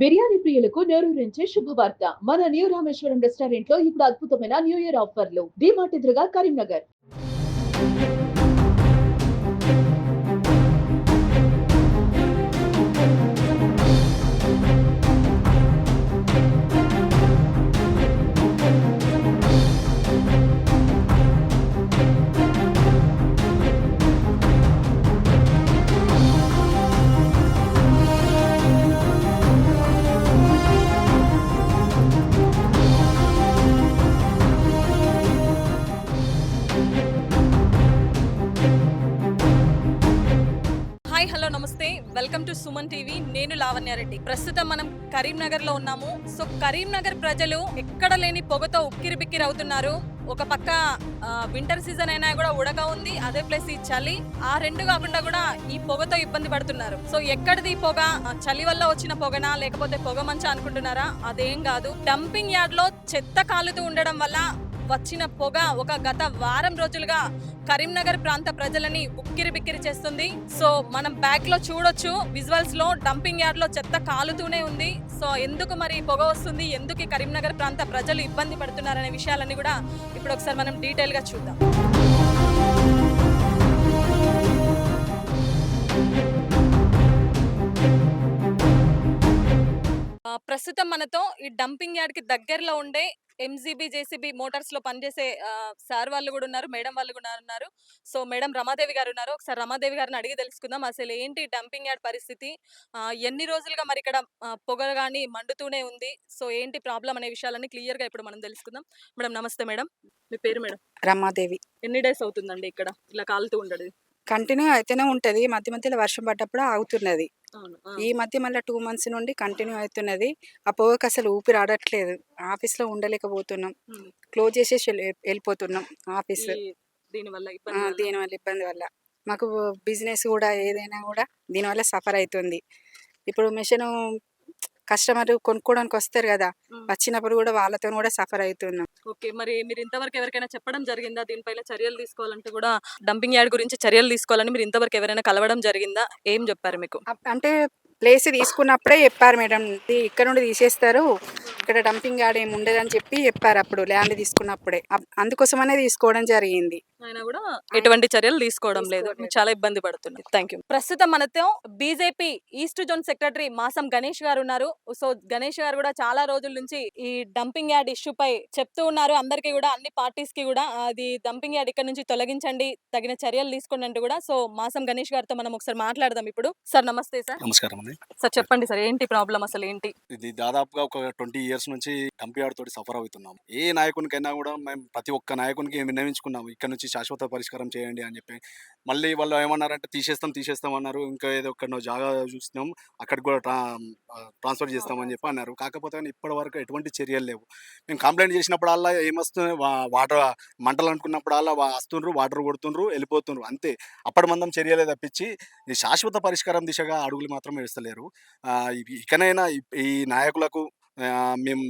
బిర్యానీ ప్రియులకు నోరూరించే శుభవార్త. మన న్యూ రామేశ్వరం రెస్టారెంట్లో ఇప్పుడు అద్భుతమైన న్యూ ఇయర్ ఆఫర్లు. డిమార్ట్ ఎదురుగా కరీంనగర్. సుమన్ టీవీ నేను లావణ్యారెడ్డి. ప్రస్తుతం మనం కరీంనగర్లో ఉన్నాము. సో కరీంనగర్ ప్రజలు ఎక్కడ లేని పొగతో ఉక్కిరి బిక్కిరి అవుతున్నారు. ఒక పక్క వింటర్ సీజన్ అయినా కూడా ఉడక ఉంది. అదే ప్లస్ ఈ చలి. ఆ రెండు కాకుండా కూడా ఈ పొగతో ఇబ్బంది పడుతున్నారు. సో ఎక్కడిది ఈ పొగ? చలి వల్ల వచ్చిన పొగనా? లేకపోతే పొగ మంచా అనుకుంటున్నారా? అదేం కాదు. డంపింగ్ యార్డ్లో చెత్త కాలుతూ ఉండడం వల్ల వచ్చిన పొగ ఒక గత వారం రోజులుగా కరీంనగర్ ప్రాంత ప్రజలని ఉక్కిరి బిక్కిరి చేస్తుంది. సో మనం బ్యాక్లో చూడొచ్చు విజువల్స్లో డంపింగ్ యార్డ్లో చెత్త కాలుతూనే ఉంది. సో ఎందుకు మరి పొగ వస్తుంది? ఎందుకు కరీంనగర్ ప్రాంత ప్రజలు ఇబ్బంది పడుతున్నారనే విషయాలన్నీ కూడా ఇప్పుడు ఒకసారి మనం డీటెయిల్గా చూద్దాం. ప్రస్తుతం మనతో ఈ డంపింగ్ యార్డ్కి దగ్గరలో ఉండే ఎంజీబీ జేసీబీ మోటార్స్లో పనిచేసే సార్ వాళ్ళు కూడా ఉన్నారు మేడం వాళ్ళు కూడా ఉన్నారు. సో మేడం రమాదేవి గారు ఉన్నారు. ఒకసారి రమాదేవి గారిని అడిగి తెలుసుకుందాం. అసలు ఏంటి డంపింగ్ యార్డ్ పరిస్థితి? ఎన్ని రోజులుగా మరి ఇక్కడ పొగ కానీ మండుతూనే ఉంది? సో ఏంటి ప్రాబ్లం అనే విషయాలన్నీ క్లియర్గా ఇప్పుడు మనం తెలుసుకుందాం. మేడం నమస్తే మేడం. మీ పేరు మేడం? రమాదేవి. ఎన్ని డేస్ అవుతుందండి ఇక్కడ? ఇలా కాలుతూ ఉండదు? కంటిన్యూ అయితేనే ఉంటది. మధ్య మధ్యలో వర్షం పడ్డప్పుడు ఆగుతున్నది. ఈ మధ్య మళ్ళీ టూ మంత్స్ నుండి కంటిన్యూ అవుతున్నది. ఆ పొగకు అసలు ఊపిరి ఆడట్లేదు. ఆఫీస్లో ఉండలేకపోతున్నాం. క్లోజ్ చేసేసి వెళ్ళి- వెళ్ళిపోతున్నాం ఆఫీస్ దీనివల్ల ఇబ్బంది వల్ల. దీని వల్ల? ఇబ్బంది వల్ల. మాకు బిజినెస్ కూడా ఏదైనా కూడా దీనివల్ల సఫర్ అవుతుంది ఇప్పుడు మిషన్ కస్టమర్ కొనుక్కోవడానికి వస్తారు కదా. వచ్చినప్పుడు కూడా వాళ్ళతో కూడా సఫర్ అవుతున్నాం. ఓకే మరి మీరు ఇంతవరకు ఎవరికైనా చెప్పడం జరిగిందా? దీనిపైన చర్యలు తీసుకోవాలంటే కూడా డంపింగ్ యార్డ్ గురించి చర్యలు తీసుకోవాలని మీరు ఇంతవరకు ఎవరైనా కలవడం జరిగిందా? ఏం చెప్పారు మీకు? అంటే ప్లేస్ తీసుకున్నప్పుడే చెప్పారు మేడం ఇక్కడ నుండి తీసేస్తారు ఇక్కడ డంపింగ్ యార్డ్ ఏమి ఉండదని చెప్పి చెప్పారు అప్పుడు ల్యాండ్ తీసుకున్నప్పుడే. అందుకోసమనే తీసుకోవడం జరిగింది. ఆయన కూడా ఎటువంటి చర్యలు తీసుకోవడం లేదు. చాలా ఇబ్బంది పడుతుంది థ్యాంక్ యూ. ప్రస్తుతం మనతో బీజేపీ ఈస్ట్ జోన్ సెక్రటరీ మాసం గణేష్ గారు ఉన్నారు. సో గణేష్ గారు కూడా చాలా రోజుల నుంచి ఈ డంపింగ్ యార్డ్ ఇష్యూ పై చెప్తూ ఉన్నారు. అందరికీ కూడా అన్ని పార్టీస్కి కూడా అది డంపింగ్ యార్డ్ ఇక్కడ నుంచి తొలగించండి తగిన చర్యలు తీసుకోండి అంటూ కూడా. సో మాసం గణేష్ గారితో మనం ఒకసారి మాట్లాడదాం ఇప్పుడు. సార్ నమస్తే సార్. నమస్కారం అండి. సార్ చెప్పండి సార్ ఏంటి ప్రాబ్లం అసలు ఏంటి? ఇది దాదాపుగా ఒక ట్వంటీ ఇయర్స్ నుంచి డంపియార్డ్ తోటి సఫర్ అవుతున్నాం. ఏ నాయకునికైనా కూడా మేము ప్రతి ఒక్క నాయకునికి విన్నవించుకున్నాము. ఇక్కడ నుంచి శాశ్వత పరిష్కారం చేయండి అని చెప్పి. మళ్ళీ వాళ్ళు ఏమన్నారంటే తీసేస్తాం తీసేస్తాం అన్నారు. ఇంకా ఏదో ఒక్కడో జాగా చూస్తున్నాం అక్కడికి కూడా ట్రా ట్రాన్స్ఫర్ చేస్తామని చెప్పి అన్నారు. కాకపోతే కానీ ఇప్పటి వరకు ఎటువంటి చర్యలు లేవు. మేము కంప్లైంట్ చేసినప్పుడల్లా ఏమొస్తుంది? వాటర్ మంటలు అనుకున్నప్పుడల్లా వస్తుండ్రు వాటర్ కొడుతుండ్రు వెళ్ళిపోతుండ్రు. అంతే. అప్పటి మందం చర్యలే తప్పించి శాశ్వత పరిష్కారం దిశగా అడుగులు మాత్రం వేస్తలేరు. ఇకనైనా ఈ- నాయకులకు మేము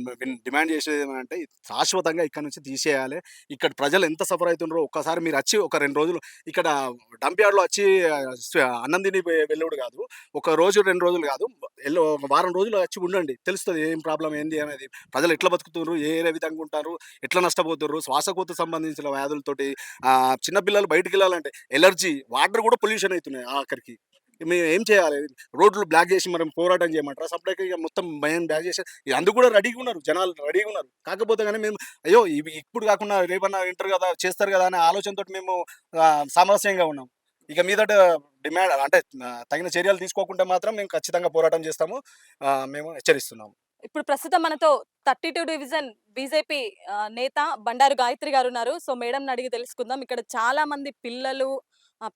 డిమాండ్ చేసేది ఏమంటే శాశ్వతంగా ఇక్కడ నుంచి తీసేయాలి. ఇక్కడ ప్రజలు ఎంత సఫర్ అవుతుండ్రో ఒక్కసారి మీరు వచ్చి ఒక రెండు రోజులు ఇక్కడ డంప్యార్డ్లో వచ్చి అన్నం తిని వెళ్ళుడు కాదు. ఒక రోజు రెండు రోజులు కాదు. ఎల్లో వారం రోజులు వచ్చి ఉండండి. తెలుస్తుంది ఏం ప్రాబ్లం ఏంది అనేది. ప్రజలు ఎట్లా బతుకుతున్నారు? ఏ ఏ విధంగా ఉంటారు? ఎట్లా నష్టపోతున్నారు? శ్వాసకోత సంబంధించిన వ్యాధులతోటి చిన్నపిల్లలు బయటికి వెళ్ళాలంటే ఎలర్జీ వాటర్ కూడా పొల్యూషన్ అవుతున్నాయి ఆఖరికి. మేము ఏం చేయాలి? రోడ్లు బ్లాక్ చేసి మనం పోరాటం చేయమంటారా? సపరేట్గా ఇక మొత్తం భయం బ్లాక్ చేసి అందుకు కూడా రెడీగా ఉన్నారు. జనాలు రెడీగా ఉన్నారు. కాకపోతే కానీ మేము అయ్యో ఇవి ఇప్పుడు కాకుండా రేపన్నా వింటారు కదా చేస్తారు కదా అనే ఆలోచనతో మేము సామరస్యంగా ఉన్నాం. ఇక మీదట డిమాండ్ అంటే తగిన చర్యలు తీసుకోకుంటే మాత్రం మేము ఖచ్చితంగా పోరాటం చేస్తాము. మేము హెచ్చరిస్తున్నాము. ఇప్పుడు ప్రస్తుతం మనతో థర్టీ టూ డివిజన్ బీజేపీ నేత బండారు గాయత్రి గారు ఉన్నారు. సో మేడం అడిగి తెలుసుకుందాం. ఇక్కడ చాలా మంది పిల్లలు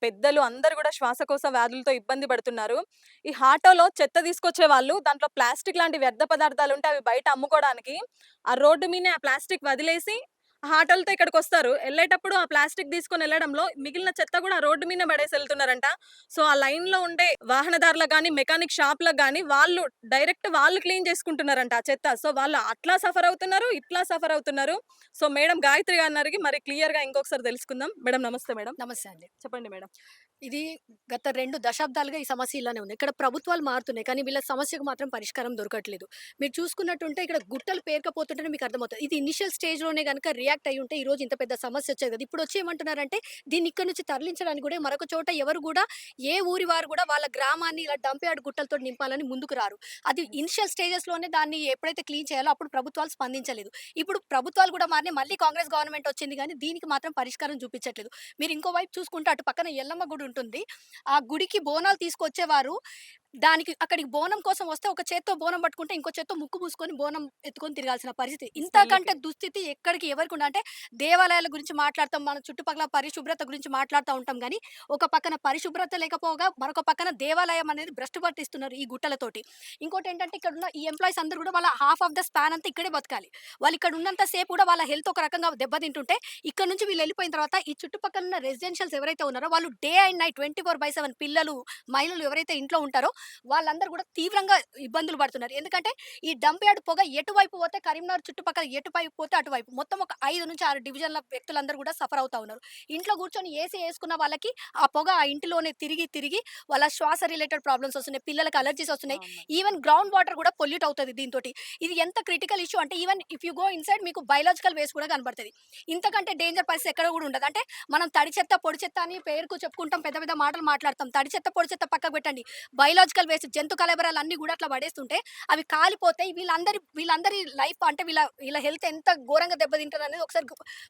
పెద్దలు అందరు కూడా శ్వాసకోశ వ్యాధులతో ఇబ్బంది పడుతున్నారు. ఈ ఆటోలో చెత్త తీసుకొచ్చే వాళ్ళు దాంట్లో ప్లాస్టిక్ లాంటి వ్యర్థ పదార్థాలు ఉంటే అవి బయట అమ్ముకోవడానికి ఆ రోడ్డు మీద ఆ ప్లాస్టిక్ వదిలేసి ఆటోలతో ఇక్కడికి వస్తారు వెళ్ళేటప్పుడు ఆ ప్లాస్టిక్ తీసుకొని వెళ్ళడంలో మిగిలిన చెత్త కూడా రోడ్డు మీద పడేసి వెళ్తున్నారంట సో ఆ లైన్లో ఉండే వాహనదారులకు కానీ మెకానిక్ షాప్లకు కానీ వాళ్ళు డైరెక్ట్ వాళ్ళు క్లీన్ చేసుకుంటున్నారంట ఆ చెత్త. సో వాళ్ళు అట్లా సఫర్ అవుతున్నారు ఇట్లా సఫర్ అవుతున్నారు. సో మేడం గాయత్రి గారికి మరి క్లియర్గా ఇంకొకసారి తెలుసుకుందాం. మేడం నమస్తే మేడం. నమస్తే అండి. చెప్పండి మేడం. ఇది గత రెండు దశాబ్దాలుగా ఈ సమస్య ఇలానే ఉంది. ఇక్కడ ప్రభుత్వాలు మారుతున్నాయి కానీ వీళ్ళ సమస్యకు మాత్రం పరిష్కారం దొరకట్లేదు. మీరు చూసుకున్నట్టుంటే ఇక్కడ గుట్టలు పేరుకపోతుంటేనే మీకు అర్థమవుతుంది. ఇది ఇనిషియల్ స్టేజ్లోనే కనుక రియాక్ట్ అయ్యి ఉంటే ఈ రోజు ఇంత పెద్ద సమస్య వచ్చేది కదా. ఇప్పుడు వచ్చి ఏమంటున్నారంటే దీన్ని ఇక్కడ నుంచి తరలించడానికి కూడా మరొక చోట ఎవరు కూడా ఏ ఊరి వారు కూడా వాళ్ళ గ్రామాన్ని ఇలా డంపయార్డ్ గుట్టలతో నింపాలని ముందుకు రారు. అది ఇనిషియల్ స్టేజెస్లోనే దాన్ని ఎప్పుడైతే క్లీన్ చేయాలో అప్పుడు ప్రభుత్వాలు స్పందించలేదు. ఇప్పుడు ప్రభుత్వాలు కూడా మారినాయి మళ్ళీ కాంగ్రెస్ గవర్నమెంట్ వచ్చింది కానీ దీనికి మాత్రం పరిష్కారం చూపించట్లేదు. మీరు ఇంకో వైపు చూసుకుంటే అటు పక్కన ఎల్లమ్మ గుడి ఉంటుంది. ఆ గుడికి బోనాలు తీసుకొచ్చేవారు. దానికి అక్కడికి బోనం కోసం వస్తే ఒక చేత్తో బోనం పట్టుకుంటే ఇంకో చేత్తో ముక్కు పూసుకొని బోనం ఎత్తుకొని తిరగాల్సిన పరిస్థితి. ఇంతకంటే దుస్థితి ఎక్కడికి ఎవరికి ఉండ అంటే దేవాలయాల గురించి మాట్లాడతాం మన చుట్టుపక్కల పరిశుభ్రత గురించి మాట్లాడుతూ ఉంటాం. కానీ ఒక పక్కన పరిశుభ్రత లేకపోగా మరొక పక్కన దేవాలయం అనేది భ్రష్టు పట్టిస్తున్నారు ఈ గుట్టలతోటి. ఇంకోటి ఏంటంటే ఇక్కడ ఉన్న ఈ ఎంప్లాయీస్ అందరూ కూడా వాళ్ళ హాఫ్ ఆఫ్ ద స్పాన్ అంతా ఇక్కడే బతకాలి. వాళ్ళు ఇక్కడ ఉన్నంత సేపు కూడా వాళ్ళ హెల్త్ ఒక రకంగా దెబ్బతింటుంటే ఇక్కడ నుంచి వీళ్ళు వెళ్ళిపోయిన తర్వాత ఈ చుట్టుపక్కల ఉన్న రెసిడెన్షియల్స్ ఎవరైతే ఉన్నారో వాళ్ళు day and night twenty four by seven పిల్లలు మహిళలు ఎవరైతే ఇంట్లో ఉంటారో వాళ్ళందరూ కూడా తీవ్రంగా ఇబ్బందులు పడుతున్నారు. ఎందుకంటే ఈ డంప్ యార్డ్ పొగ ఎటువైపు పోతే కరీంనగర్ చుట్టుపక్కల ఎటువైపు పోతే అటువైపు. మొత్తం ఒక ఐదు నుంచి ఆరు డివిజన్ల వ్యక్తులందరూ కూడా సఫర్ అవుతా ఉన్నారు. ఇంట్లో కూర్చొని ఏసీ వేసుకున్న వాళ్ళకి ఆ పొగ ఆ ఇంటిలోనే తిరిగి తిరిగి వాళ్ళ శ్వాస రిలేటెడ్ ప్రాబ్లమ్స్ వస్తున్నాయి పిల్లలకి అలర్జీస్ వస్తున్నాయి ఈవెన్ గ్రౌండ్ వాటర్ కూడా పొల్యూట్ అవుతుంది దీంతో ఇది ఎంత క్రిటికల్ ఇష్యూ అంటే even if you go inside మీకు బయలాజికల్ వేస్ట్ కూడా కనబడుతుంది. ఇంతకంటే డేంజర్ పరిస్థితి ఎక్కడ కూడా ఉండదు. అంటే మనం తడి చెత్త పొడి చెత్త అని పేరుకు చెప్పుకుంటాం పెద్ద పెద్ద మాటలు మాట్లాడతాం. తడి చెత్త పొడి చెత్త పక్కకు పెట్టండి. బయలాజికల్ వేస్ట్ జంతు కలబరాలు అన్ని కూడా అట్లా పడేస్తుంటే అవి కాలిపోతాయి వీళ్ళందరి వీళ్ళందరి లైఫ్ అంటే వీళ్ళ వీళ్ళ హెల్త్ ఎంత ఘోరంగా దెబ్బతింటారు అనేది ఒకసారి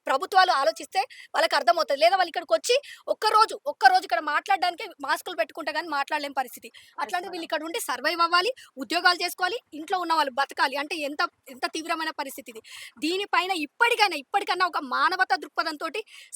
ప్రభుత్వాలు ఆలోచిస్తే వాళ్ళకి అర్థమవుతుంది. లేదా వాళ్ళు ఇక్కడికి వచ్చి ఒక్క రోజు ఒక్క రోజు ఇక్కడ మాట్లాడడానికి మాస్కులు పెట్టుకుంటే కానీ మాట్లాడలేని పరిస్థితి. అట్లాంటి వీళ్ళు ఇక్కడ ఉండి సర్వైవ్ అవ్వాలి ఉద్యోగాలు చేసుకోవాలి ఇంట్లో ఉన్న వాళ్ళు బతకాలి. అంటే ఎంత ఎంత తీవ్రమైన పరిస్థితి ఇది. దీనిపైన ఇప్పటికైనా ఇప్పటికైనా ఒక మానవతా దృక్పథంతో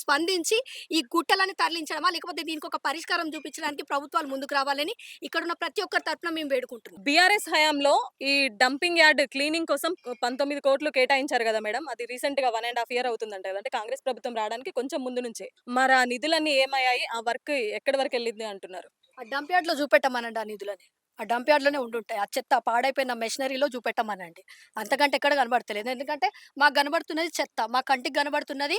స్పందించి ఈ గుట్టలని తరలించడమా లేకపోతే దీనికి ఒక పరిష్కారం చూపించడానికి ప్రభుత్వాలు ముందుకు రావాలని ఇక్కడ ఉన్న ప్రతి ఒక్కరి తరపున మేము వేడుకుంటున్నాం. బీఆర్ఎస్ హయాంలో ఈ డంపింగ్ యార్డ్ క్లీనింగ్ కోసం పంతొమ్మిది కోట్లు కేటాయించారు కదా మేడం. అది రీసెంట్గా వన్ అండ్ హాఫ్ ఇయర్ అవుతుందంట అంటే కాంగ్రెస్ ప్రభుత్వం రావడానికి కొంచెం ముందు నుంచే. మరి ఆ నిధులన్నీ ఏమయ్యాయి? ఆ వర్క్ ఎక్కడి వరకు వెళ్ళింది అంటున్నారు? ఆ యార్డ్లో చూపెట్టమనండి ఆ నిధులని. ఆ డంప్ యార్డ్లోనే ఉండుంటాయి. ఆ చెత్త పాడైపోయిన మెషినరీలో చూపెట్టమనండి. అంతకంటే ఎక్కడ కనబడతలేదు. ఎందుకంటే మాకు కనబడుతున్నది చెత్త. మా కంటికి కనబడుతున్నది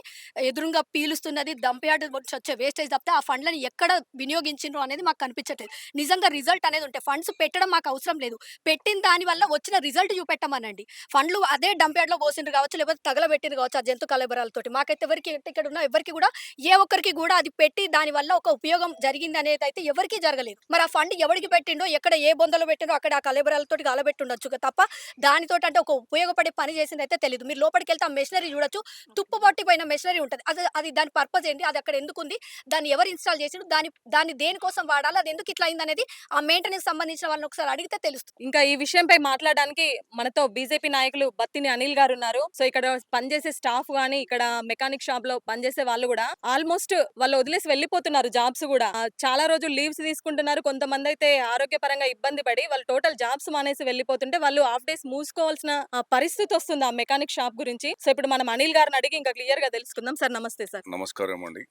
ఎదురుగా పీలుస్తున్నది డంప్ యార్డ్ నుంచి వచ్చే వేస్టేజ్ తప్పితే ఆ ఫండ్లని ఎక్కడ వినియోగించిండ్రు అనేది మాకు కనిపించట్లేదు. నిజంగా రిజల్ట్ అనేది ఉంటే ఫండ్స్ పెట్టడం మాకు అవసరం లేదు. పెట్టిన దానివల్ల వచ్చిన రిజల్ట్ చూపెట్టమనండి. ఫండ్లు అదే డంప్ యార్డ్లో పోసిండ్రు కావచ్చు లేకపోతే తగలబెట్టిండ్రు కావచ్చు ఆ జంతు కలబరాలతోటి. మాకైతే ఎవరికి ఇక్కడ ఉన్న ఎవరికి కూడా ఏ ఒక్కరికి కూడా అది పెట్టి దానివల్ల ఒక ఉపయోగం జరిగింది అనేది అయితే ఎవరికీ జరగలేదు. మరి ఆ ఫండ్ ఎవరికి పెట్టిండో ఎక్కడ ఏ ఏ బొందలో పెట్టినో అక్కడ ఆ కలబరాలతో కాలబెట్టుండొచ్చు తప్ప దానితో అంటే ఒక ఉపయోగపడే పని చేసింది అయితే తెలియదు మీరు లోపలికి వెళ్తే ఆ మెషినరీ చూడొచ్చు. తుప్పు పట్టిపోయిన మెషినరీ ఉంటుంది. అది అది దాని పర్పస్ ఏంటి? అది అక్కడ ఎందుకు ఉంది దాన్ని ఎవరు ఇన్స్టాల్ చేసిండు? దాని దాన్ని దేనికోసం వాడాలి? అది ఎందుకు ఇట్లా అయింది అనేది ఆ మెయింటెనెన్స్ సంబంధించిన వాళ్ళని ఒకసారి అడిగితే తెలుస్తుంది. ఇంకా ఈ విషయంపై మాట్లాడడానికి మనతో బీజేపీ నాయకులు బత్తిని అనిల్ గారు ఉన్నారు. సో ఇక్కడ పనిచేసే స్టాఫ్ గానీ ఇక్కడ మెకానిక్ షాప్లో పనిచేసే వాళ్ళు కూడా ఆల్మోస్ట్ వాళ్ళు వదిలేసి వెళ్ళిపోతున్నారు జాబ్స్ కూడా. చాలా రోజులు లీవ్స్ తీసుకుంటున్నారు. కొంతమంది అయితే ఆరోగ్యపరంగా ఇబ్బంది పడి వాళ్ళు టోటల్ జాబ్స్ మానేసి వెళ్ళిపోతుంటే వాళ్ళు హాఫ్ డేస్ మూసుకోవాల్సిన పరిస్థితి వస్తుంది ఆ మెకానిక్ షాప్ గురించి. సో ఇప్పుడు మనం అనిల్ గారిని అడిగి ఇంకా క్లియర్గా తెలుసుకుందాం. సార్ నమస్తే సార్. నమస్కారం అండి.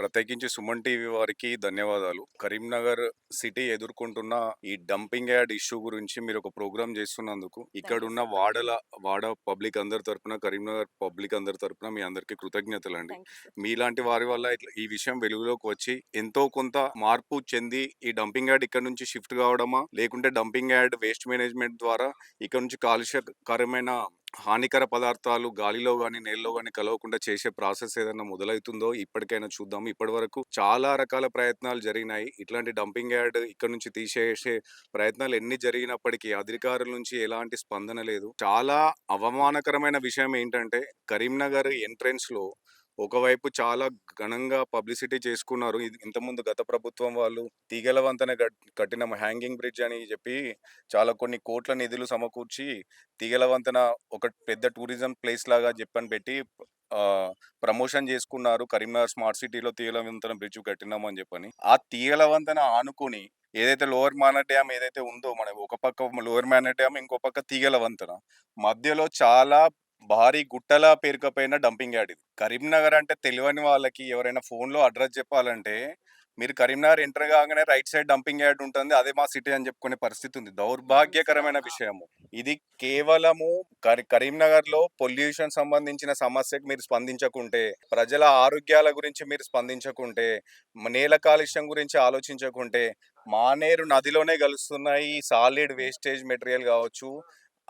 ప్రత్యేకించి సుమన్ టీవీ వారికి ధన్యవాదాలు. కరీంనగర్ సిటీ ఎదుర్కొంటున్న ఈ డంపింగ్ యార్డ్ ఇష్యూ గురించి మీరు ఒక ప్రోగ్రామ్ చేస్తున్నందుకు ఇక్కడ ఉన్న వాడల వాడ పబ్లిక్ అందరి తరపున కరీంనగర్ పబ్లిక్ అందరి తరపున మీ అందరికీ కృతజ్ఞతలు అండి మీలాంటి వారి వల్ల ఇట్లా ఈ విషయం వెలుగులోకి వచ్చి ఎంతో కొంత మార్పు చెంది ఈ డంపింగ్ యార్డ్ ఇక్కడ నుంచి షిఫ్ట్ కావడమా? లేకుంటే డంపింగ్ యార్డ్ వేస్ట్ మేనేజ్మెంట్ ద్వారా ఇక్కడ నుంచి కాలుష్యకరమైన హానికర పదార్థాలు గాలిలో కానీ నీళ్ళలో కానీ కలవకుండా చేసే ప్రాసెస్ ఏదైనా మొదలవుతుందో ఇప్పటికైనా చూద్దాం. ఇప్పటి వరకు చాలా రకాల ప్రయత్నాలు జరిగినాయి. ఇట్లాంటి డంపింగ్ యార్డ్ ఇక్కడ నుంచి తీసేసే ప్రయత్నాలు ఎన్ని జరిగినప్పటికీ అధికారుల నుంచి ఎలాంటి స్పందన లేదు. చాలా అవమానకరమైన విషయం ఏంటంటే కరీంనగర్ ఎంట్రెన్స్లో ఒకవైపు చాలా ఘనంగా పబ్లిసిటీ చేసుకున్నారు. ఇంతకుముందు గత ప్రభుత్వం వాళ్ళు తీగల వంతెన కట్టిన హ్యాంగింగ్ బ్రిడ్జ్ అని చెప్పి చాలా కొన్ని కోట్ల నిధులు సమకూర్చి తీగల వంతెన ఒక పెద్ద టూరిజం ప్లేస్ లాగా చెప్పని పెట్టి ప్రమోషన్ చేసుకున్నారు. కరీంనగర్ స్మార్ట్ సిటీలో తీగల వంతన బ్రిడ్జ్ కట్టినామని చెప్పని. ఆ తీగల వంతెన ఆనుకుని ఏదైతే లోవర్ మానర్ డ్యామ్ ఏదైతే ఉందో మన ఒక పక్క లోవర్ మానర్ డ్యామ్ ఇంకో పక్క తీగల వంతెన మధ్యలో చాలా భారీ గుట్టల పేరుకపోయిన డంపింగ్ యార్డ్ ఇది. కరీంనగర్ అంటే తెలియని వాళ్ళకి ఎవరైనా ఫోన్లో అడ్రస్ చెప్పాలంటే మీరు కరీంనగర్ ఎంటర్ కాగానే రైట్ సైడ్ డంపింగ్ యార్డ్ ఉంటుంది అదే మా సిటీ అని చెప్పుకునే పరిస్థితి ఉంది. దౌర్భాగ్యకరమైన విషయము. ఇది కేవలము కరీ కరీంనగర్లో పొల్యూషన్ సంబంధించిన సమస్యకు మీరు స్పందించకుంటే ప్రజల ఆరోగ్యాల గురించి మీరు స్పందించకుంటే నేల కాలుష్యం గురించి ఆలోచించకుంటే మానేరు నదిలోనే కలుస్తున్నాయి సాలిడ్ వేస్టేజ్ మెటీరియల్ కావచ్చు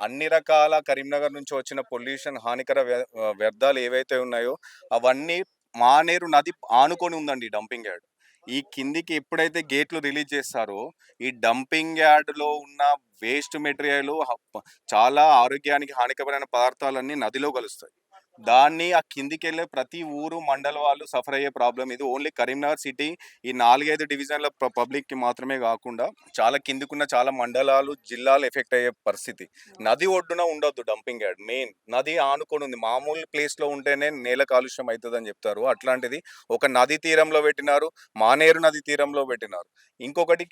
అన్ని రకాల కరీంనగర్ నుంచి వచ్చిన పొల్యూషన్ హానికర వ్య- వ్యర్థాలు ఏవైతే ఉన్నాయో అవన్నీ మానేరు నది ఆనుకొని ఉందండి డంపింగ్ యార్డ్. ఈ కిందికి ఎప్పుడైతే గేట్లు రిలీజ్ చేస్తారో ఈ డంపింగ్ యార్డ్లో ఉన్న వేస్ట్ మెటీరియల్ చాలా ఆరోగ్యానికి హానికరమైన పదార్థాలన్నీ నదిలో కలుస్తాయి. దాన్ని ఆ కిందికి వెళ్ళే ప్రతి ఊరు మండల వాళ్ళు సఫర్ అయ్యే ప్రాబ్లం ఇది. ఓన్లీ కరీంనగర్ సిటీ ఈ నాలుగైదు డివిజన్ల పబ్లిక్కి మాత్రమే కాకుండా చాలా కిందికున్న చాలా మండలాలు జిల్లాలు ఎఫెక్ట్ అయ్యే పరిస్థితి. నది ఒడ్డున ఉండొద్దు డంపింగ్ యార్డ్ మెయిన్. నది ఆనుకొని ఉంది. మామూలు ప్లేస్లో ఉంటేనే నేల కాలుష్యం అవుతుంది అని చెప్తారు. అట్లాంటిది ఒక నది తీరంలో పెట్టినారు మానేరు నది తీరంలో పెట్టినారు. ఇంకొకటి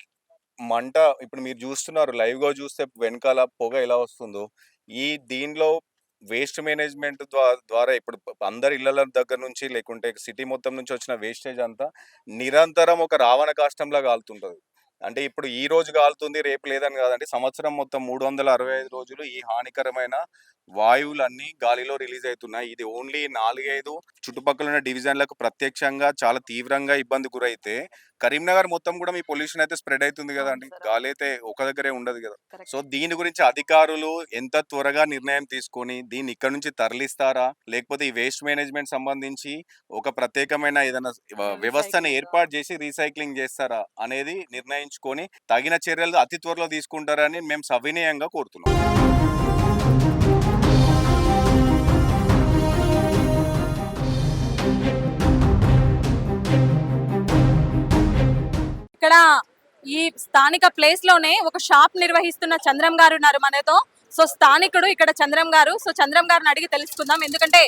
మంట ఇప్పుడు మీరు చూస్తున్నారు లైవ్గా చూస్తే వెనకాల పొగ ఎలా వస్తుందో. ఈ దీనిలో వేస్ట్ మేనేజ్మెంట్ ద్వారా ఇప్పుడు అందరి ఇళ్ళ దగ్గర నుంచి లేకుంటే సిటీ మొత్తం నుంచి వచ్చిన వేస్టేజ్ అంతా నిరంతరం ఒక రావణ కాష్టంలా కాలుతుంటుంది. అంటే ఇప్పుడు ఈ రోజు కాలుతుంది రేపు లేదని కాదండి. సంవత్సరం మొత్తం మూడు వందల అరవై ఐదు రోజులు ఈ హానికరమైన వాయువులన్నీ గాలిలో రిలీజ్ అవుతున్నాయి ఇది ఓన్లీ నాలుగైదు చుట్టుపక్కల ఉన్న డివిజన్లకు ప్రత్యక్షంగా చాలా తీవ్రంగా ఇబ్బంది గురైతే కరీంనగర్ మొత్తం కూడా మీ పొల్యూషన్ అయితే స్ప్రెడ్ అవుతుంది కదండి. గాలి అయితే ఒక దగ్గరే ఉండదు కదా. సో దీని గురించి అధికారులు ఎంత త్వరగా నిర్ణయం తీసుకొని దీన్ని ఇక్కడ నుంచి తరలిస్తారా లేకపోతే ఈ వేస్ట్ మేనేజ్మెంట్ సంబంధించి ఒక ప్రత్యేకమైన ఏదైనా వ్యవస్థను. ఏర్పాటు చేసి రీసైక్లింగ్ చేస్తారా అనేది నిర్ణయించుకొని తగిన చర్యలు అతి త్వరలో తీసుకుంటారని మేము సవినయంగా కోరుతున్నాం ఇక్కడ ఈ స్థానిక ప్లేస్లోనే ఒక షాప్ నిర్వహిస్తున్న చంద్రం గారు ఉన్నారు మనతో. సో స్థానికుడు ఇక్కడ చంద్రం గారు. సో చంద్రం గారిని అడిగి తెలుసుకుందాం. ఎందుకంటే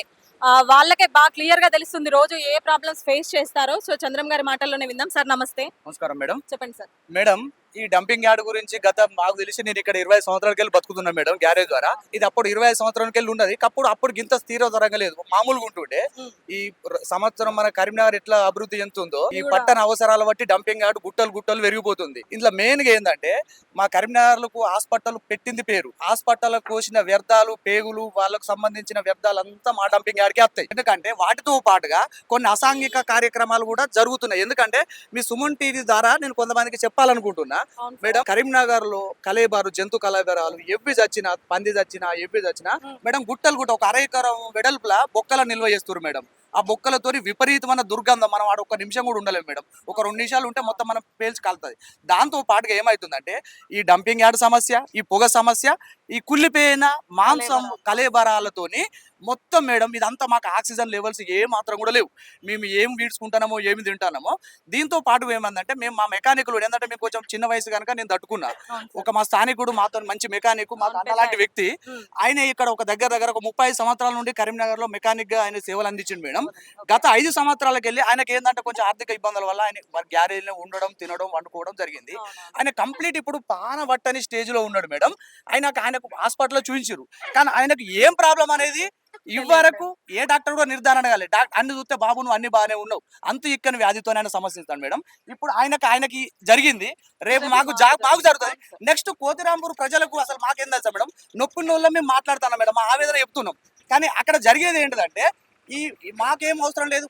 వాళ్ళకే బాగా క్లియర్గా తెలుస్తుంది రోజు ఏ ప్రాబ్లమ్స్ ఫేస్ చేస్తారో. సో చంద్రం గారి మాటల్లోనే విందాం. సార్ నమస్తే. నమస్కారం మేడం. చెప్పండి సార్ మేడం ఈ డంపింగ్ యార్డ్ గురించి గత మాకు తెలిసి నేను ఇక్కడ ఇరవై సంవత్సరాలకి వెళ్ళి బతుకుతున్నా మేడం గ్యారేజ్ ద్వారా. ఇది అప్పుడు ఇరవై సంవత్సరాలకి వెళ్ళి ఉన్నది. అప్పుడు అప్పుడు గింత స్థిరతరంగా లేదు మామూలుగా ఉంటుండే. ఈ సంవత్సరం మన కరీంనగర్ ఎట్లా అభివృద్ధి చెందుతుందో ఈ పట్టణ అవసరాల బట్టి డంపింగ్ యార్డ్ గుట్టలు గుట్టలు పెరిగిపోతుంది. ఇందులో మెయిన్గా ఏంటంటే మా కరీంనగర్లకు హాస్పిటల్ పెట్టింది పేరు. హాస్పిటల్ కోసిన వ్యర్థాలు పేగులు వాళ్ళకు సంబంధించిన వ్యర్థాలు అంతా మా డంపింగ్ యార్డ్కి వస్తాయి. ఎందుకంటే వాటితో పాటుగా కొన్ని అసాంఘిక కార్యక్రమాలు కూడా జరుగుతున్నాయి. ఎందుకంటే మీ సుమన్ టీవీ ద్వారా నేను కొంతమందికి చెప్పాలనుకుంటున్నా మేడం కరీంనగర్లో కలేబారు జంతు కలేబరాలు ఎవ్వి చచ్చినా పంది చచ్చినా ఎవ్వి చచ్చినా. మేడం గుట్టలు గుట్ట ఒక అర ఎకరం వెడల్పుల బొక్కల నిల్వ చేస్తారు మేడం. ఆ బొక్కలతోని విపరీతమైన దుర్గంధం మనం ఆడ ఒక నిమిషం కూడా ఉండలేము మేడం. ఒక రెండు నిమిషాలు ఉంటే మొత్తం మనం పేల్చి కాలుతుంది. దాంతో పాటుగా ఏమవుతుందంటే ఈ డంపింగ్ యార్డ్ సమస్య ఈ పొగ సమస్య ఈ కుళ్ళిపోయిన మాంసం కలేబరాలతోని మొత్తం మేడం ఇదంతా మాకు ఆక్సిజన్ లెవెల్స్ ఏ మాత్రం కూడా లేవు. మేము ఏం వీడ్చుకుంటున్నామో ఏమి తింటున్నామో దీంతో పాటు ఏమందంటే మేము మా మెకానికులు ఏంటంటే మేము కొంచెం చిన్న వయసు కనుక నేను తట్టుకున్నా. ఒక మా స్థానికుడు మాతో మంచి మెకానిక్ మాకు అవును, అన్న లాంటి వ్యక్తి. ఆయన ఇక్కడ ఒక దగ్గర దగ్గర ఒక ముప్పై సంవత్సరాల నుండి కరీంనగర్లో మెకానిక్గా ఆయన సేవలు అందించిండు మేడం. గత ఐదు సంవత్సరాలకు వెళ్ళి ఆయనకి ఏంటంటే కొంచెం ఆర్థిక ఇబ్బందుల వల్ల ఆయన గ్యారేజ్లో ఉండడం తినడం వండుకోవడం జరిగింది. ఆయన కంప్లీట్ ఇప్పుడు పాన పట్టని స్టేజ్లో ఉన్నాడు మేడం. ఆయనకు ఆయనకు హాస్పిటల్లో చూపించారు కానీ ఆయనకు ఏం ప్రాబ్లం అనేది? ఇవ్వరకు ఏ డాక్టర్ కూడా నిర్ధారణ కాలేదు. డాక్టర్ అన్ని చూస్తే బాబు నువ్వు అన్ని బాగానే ఉన్నావు. అంతు ఇక్కని వ్యాధితోనే ఆయన సమస్యస్తాడు మేడం. ఇప్పుడు ఆయనకు ఆయనకి జరిగింది. రేపు మాకు మాకు జరుగుతుంది. నెక్స్ట్ కోతిరాంపూర్ ప్రజలకు అసలు మాకేం తెలుసా మేడం? నొప్పి నోళ్ళ మేము మాట్లాడుతున్నాం మేడం మా ఆవేదన చెప్తున్నాం. కానీ అక్కడ జరిగేది ఏంటిదంటే ఈ మాకేం అవసరం లేదు.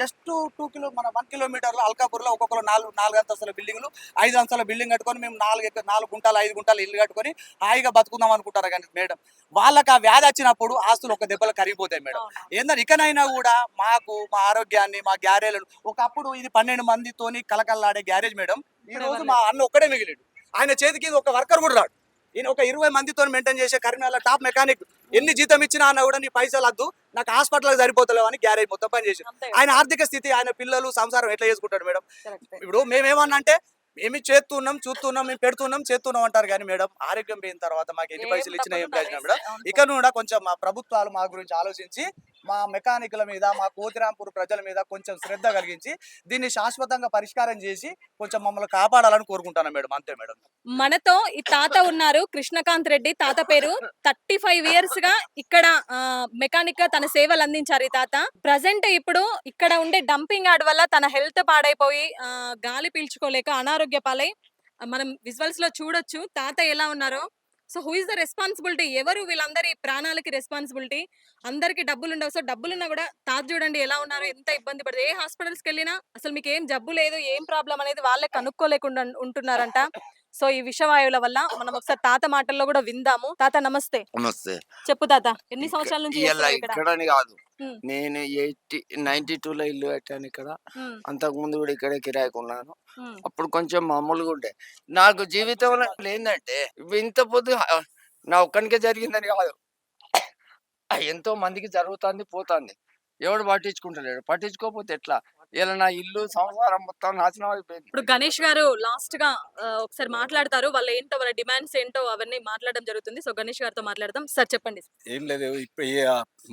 జస్ట్ టూ కిలో మన వన్ కిలోమీటర్లో అల్కాపూర్లో ఒక్కొక్కరు నాలుగు నాలుగు అంతస్తుల బిల్డింగ్లు ఐదు అంతస్తుల బిల్డింగ్ కట్టుకొని మేము నాలుగు నాలుగు గుంటలు ఐదు గుంటలు ఇల్లు కట్టుకొని హాయిగా బతుకుందాం అనుకుంటారు కానీ మేడం. వాళ్ళకి ఆ వ్యాధి వచ్చినప్పుడు ఆస్తులు ఒక దెబ్బలు కరిగిపోతాయి మేడం. ఏంటంటే ఇకనైనా కూడా మాకు మా ఆరోగ్యాన్ని మా గ్యారేజ్లను ఒకప్పుడు ఇది పన్నెండు మందితోని కలకల్లాడే గ్యారేజ్ మేడం. ఈ రోజు మా అన్న ఒక్కడే మిగిలిడు. ఆయన చేతికి ఒక వర్కర్ కూడా రాడు. ఈయన ఒక ఇరవై మందితో మెయింటైన్ చేసే కరీంనగర్ టాప్ మెకానిక్ ఎన్ని జీతం ఇచ్చినా అన్న కూడా నీ పైసలు వద్దు. నాకు హాస్పిటల్కి సరిపోతలేవు అని గ్యారేజ్ మొత్తం పని చేసి ఆయన ఆర్థిక స్థితి ఆయన పిల్లలు సంసారం ఎట్లా చేసుకుంటాడు మేడం. ఇప్పుడు మేమేమన్నా అంటే ఏమి చేస్తున్నాం చూస్తున్నాం మేము పెడుతున్నాం చేస్తున్నాం అంటారు కానీ మేడం ఆరోగ్యం పోయిన తర్వాత మాకు ఎన్ని పైసలు ఇచ్చినా ఏం ప్రయోజనం మేడం? అవును ఇక కూడా కొంచెం మా ప్రభుత్వాలు మా గురించి ఆలోచించి మా మెకానిక్ల మీద మా కోతిరాంపూర్ ప్రజల మీద కొంచెం శ్రద్ధ కలిగించి దీన్ని శాశ్వతంగా పరిష్కారం చేసి కొంచెం మమ్మల్ని కాపాడాలని కోరుకుంటాను మేడం. అంతే మేడం. మనతో ఈ తాత ఉన్నారు. కృష్ణకాంత్ రెడ్డి తాత పేరు. థర్టీ ఫైవ్ ఇయర్స్గా ఇక్కడ మెకానిక్గా తన సేవలు అందించారు ఈ తాత. ప్రజెంట్ ఇప్పుడు ఇక్కడ ఉండే డంపింగ్ యార్డ్ వల్ల తన హెల్త్ పాడైపోయి గాలి పీల్చుకోలేక అనారోగ్య పాలై మనం విజువల్స్లో చూడొచ్చు. తాత ఎలా ఉన్నారో? So who is the responsibility? ఎవరు వీళ్ళందరి ప్రాణాలకి రెస్పాన్సిబిలిటీ? అందరికి డబ్బులు ఉండవు సో డబ్బులున్నా కూడా తాత చూడండి ఎలా ఉన్నారు ఎంత ఇబ్బంది పడుతుంది ఏ హాస్పిటల్స్కి వెళ్ళినా అసలు మీకు ఏం జబ్బు లేదు ఏం ప్రాబ్లం అనేది వాళ్ళే కనుక్కోలేకుండా ఉంటున్నారంట. సో ఈ విషవాయువుల వల్ల మనం ఒకసారి తాత మాటల్లో కూడా విందాము. తాత నమస్తే. నమస్తే. చెప్పు తాత ఎన్ని సంవత్సరాల నుంచి ఇక్కడ? కాదు. నేను ఎయిటీ నైన్టీ లో ఇల్లు కట్టాను ఇక్కడ. అంతకు ముందు కూడా ఇక్కడే కిరాయికి ఉన్నాను అప్పుడు కొంచెం మామూలుగా ఉండే. నాకు జీవితంలో ఏంటంటే ఇంత పొద్దు నా ఒక్కనికే జరిగిందని కాదు. ఎంతో మందికి జరుగుతుంది పోతుంది. ఎవడు పట్టించుకుంటలేడు. పట్టించుకోకపోతే ఎట్లా? ఇలా నా ఇల్లు సంసారం మొత్తం నాశనం అయిపోయింది. ఇప్పుడు గణేష్ గారు లాస్ట్గా ఒకసారి మాట్లాడతారు. వాళ్ళ ఏంటో వాళ్ళ డిమాండ్స్ ఏంటో అవన్నీ మాట్లాడడం జరుగుతుంది. సో గణేష్ గారితో మాట్లాడదాం. సార్ చెప్పండి. ఏం లేదు. ఇప్పుడు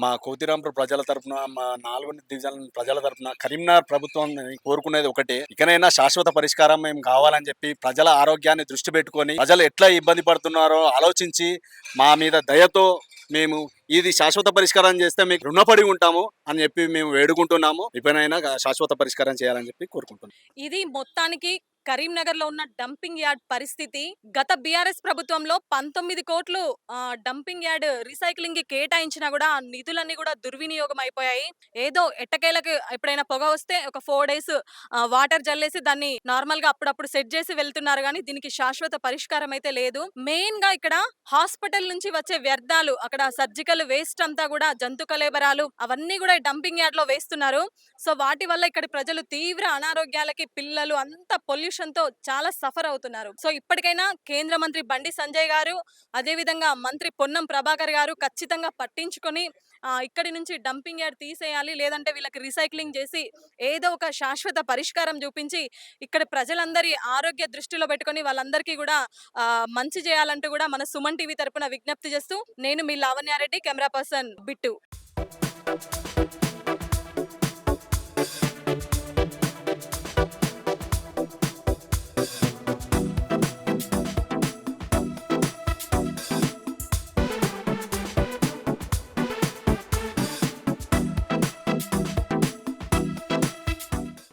మా కోతిరాంపూర్ ప్రజల తరపున మా నాలుగు డివిజన్ ప్రజల తరపున కరీంనగర్ ప్రభుత్వం కోరుకునేది ఒకటే. ఇకనైనా శాశ్వత పరిష్కారం మేము కావాలని చెప్పి ప్రజల ఆరోగ్యాన్ని దృష్టి పెట్టుకొని ప్రజలు ఎట్లా ఇబ్బంది పడుతున్నారో ఆలోచించి మా మీద దయతో మేము ఇది శాశ్వత పరిష్కారం చేస్తే మీకు రుణపడి ఉంటాము అని చెప్పి మేము వేడుకుంటున్నాము. ఇప్పుడైనా శాశ్వత పరిష్కారం చేయాలని చెప్పి కోరుకుంటున్నాం. ఇది మొత్తానికి కరీంనగర్లో ఉన్న డంపింగ్ యార్డ్ పరిస్థితి గత బీఆర్ఎస్ ప్రభుత్వంలో పంతొమ్మిది కోట్లు డంపింగ్ యార్డ్ రీసైక్లింగ్కి కేటాయించినా కూడా ఆ నిధులన్నీ కూడా దుర్వినియోగం అయిపోయాయి. ఏదో ఎట్టకేలకు ఎప్పుడైనా పొగ వస్తే ఒక ఫోర్ డేస్ వాటర్ జల్లేసి దాన్ని నార్మల్గా అప్పుడప్పుడు సెట్ చేసి వెళ్తున్నారు కానీ దీనికి శాశ్వత పరిష్కారం అయితే లేదు. మెయిన్గా ఇక్కడ హాస్పిటల్ నుంచి వచ్చే వ్యర్థాలు అక్కడ సర్జికల్ వేస్ట్ అంతా కూడా జంతు కలేబరాలు అవన్నీ కూడా డంపింగ్ యార్డ్లో వేస్తున్నారు. సో వాటి వల్ల ఇక్కడ ప్రజలు తీవ్ర అనారోగ్యాలకి పిల్లలు అంత పొల్యూషన్ తో చాలా సఫర్ అవుతున్నారు. సో ఇప్పటికైనా కేంద్ర మంత్రి బండి సంజయ్ గారు అదేవిధంగా మంత్రి పొన్నం ప్రభాకర్ గారు ఖచ్చితంగా పట్టించుకొని ఇక్కడి నుంచి డంపింగ్ యార్డ్ తీసేయాలి లేదంటే వీళ్ళకి రీసైక్లింగ్ చేసి ఏదో ఒక శాశ్వత పరిష్కారం చూపించి ఇక్కడ ప్రజలందరి ఆరోగ్య దృష్టిలో పెట్టుకొని వాళ్ళందరికీ కూడా మంచి చేయాలంటూ కూడా మన సుమన్ టీవీ తరపున విజ్ఞప్తి చేస్తూ నేను మీ లావణ్యారెడ్డి కెమెరా పర్సన్ బిట్టు.